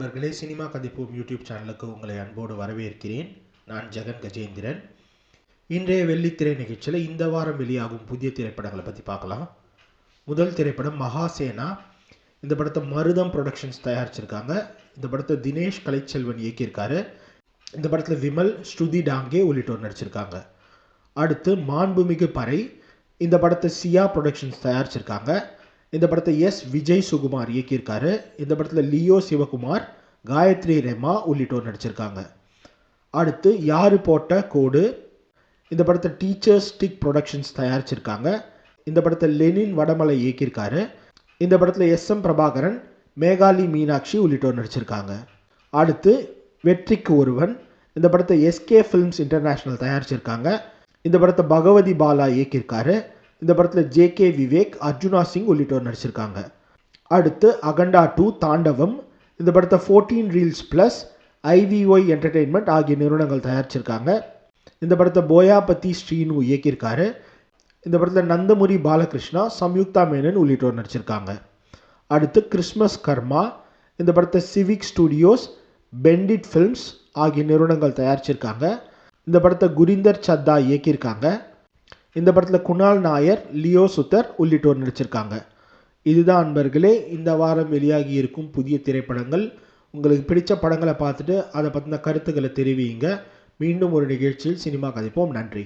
நண்பர்களே cinema கதைப்போம் YouTube சேனலுக்கு உங்களை அன்போடு வரவேற்கிறேன். நான் ஜெகன் கஜேந்திரன். இன்றைய வெள்ளித்திரை நிகழ்ச்சியில் இந்த வாரம் வெளியாகும் புதிய திரைப்படங்களை பற்றி பார்க்கலாம். முதல் திரைப்படம் மகாசேனா. இந்த படத்தை மருதம் ப்ரொடக்ஷன்ஸ் தயாரிச்சிருக்காங்க. இந்த படத்தை தினேஷ் கலைச்செல்வன் இயக்கியிருக்காரு. இந்த படத்தில் விமல் ஸ்ருதி டாங்கே உள்ளிட்டோர் நடிச்சிருக்காங்க. அடுத்து மாண்புமிகு பறை. இந்த படத்தை சியா ப்ரொடக்ஷன்ஸ் தயாரிச்சிருக்காங்க. இந்த படத்தை எஸ். விஜய் சுகுமார் இயக்கியிருக்காரு. இந்த படத்தில் லியோ சிவகுமார் காயத்ரி ரெமா உள்ளிட்டோர் நடிச்சிருக்காங்க. அடுத்து யாரு போட்ட கோடு? இந்த படத்தை டீச்சர்ஸ் ஸ்டிக் ப்ரொடக்ஷன்ஸ் தயாரிச்சிருக்காங்க. இந்த படத்தை லெனின் வடமலை இயக்கியிருக்காரு. இந்த படத்தில் எஸ். எம். பிரபாகரன் மேகாலி மீனாட்சி உள்ளிட்டோர் நடிச்சிருக்காங்க. அடுத்து வெற்றிக்கு ஒருவன். இந்த படத்தை எஸ்கே ஃபிலிம்ஸ் இன்டர்நேஷ்னல் தயாரிச்சிருக்காங்க. இந்த படத்தை பகவதி பாலா இயக்கியிருக்காரு. இந்த படத்தில் ஜேகே விவேக் அர்ஜுனா சிங் உள்ளிட்டோர் நடிச்சிருக்காங்க. அடுத்து அகண்டா டூ தாண்டவம் இந்த படத்தை fourteen reels plus IVY entertainment ஆகிய நிறுவனங்கள் தயாரிச்சிருக்காங்க. இந்த படத்தை போயாபதி ஸ்ரீனு இயக்கியிருக்காரு. இந்த படத்தில் நந்தமுரி பாலகிருஷ்ணா சம்யுக்தா மேனன் உள்ளிட்டோர் நடிச்சிருக்காங்க. அடுத்து கிறிஸ்மஸ் கர்மா இந்த படத்தை சிவிக் ஸ்டுடியோஸ் பெண்டிட் ஃபில்ம்ஸ் ஆகிய நிறுவனங்கள் தயாரிச்சிருக்காங்க. இந்த படத்தை குரிந்தர் சத்தா இயக்கியிருக்காங்க. இந்த படத்தில் குணால் நாயர் லியோ சுத்தர் உள்ளிட்டோர் நடிச்சிருக்காங்க. இதுதான் அன்பர்களே இந்த வாரம் வெளியாகி இருக்கும் புதிய திரைப்படங்கள். உங்களுக்கு பிடித்த படங்களை பார்த்துட்டு அதை பற்றின கருத்துக்களை தெரிவிங்க மீண்டும் ஒரு நிகழ்ச்சியில் சினிமா கதைப்போம். நன்றி.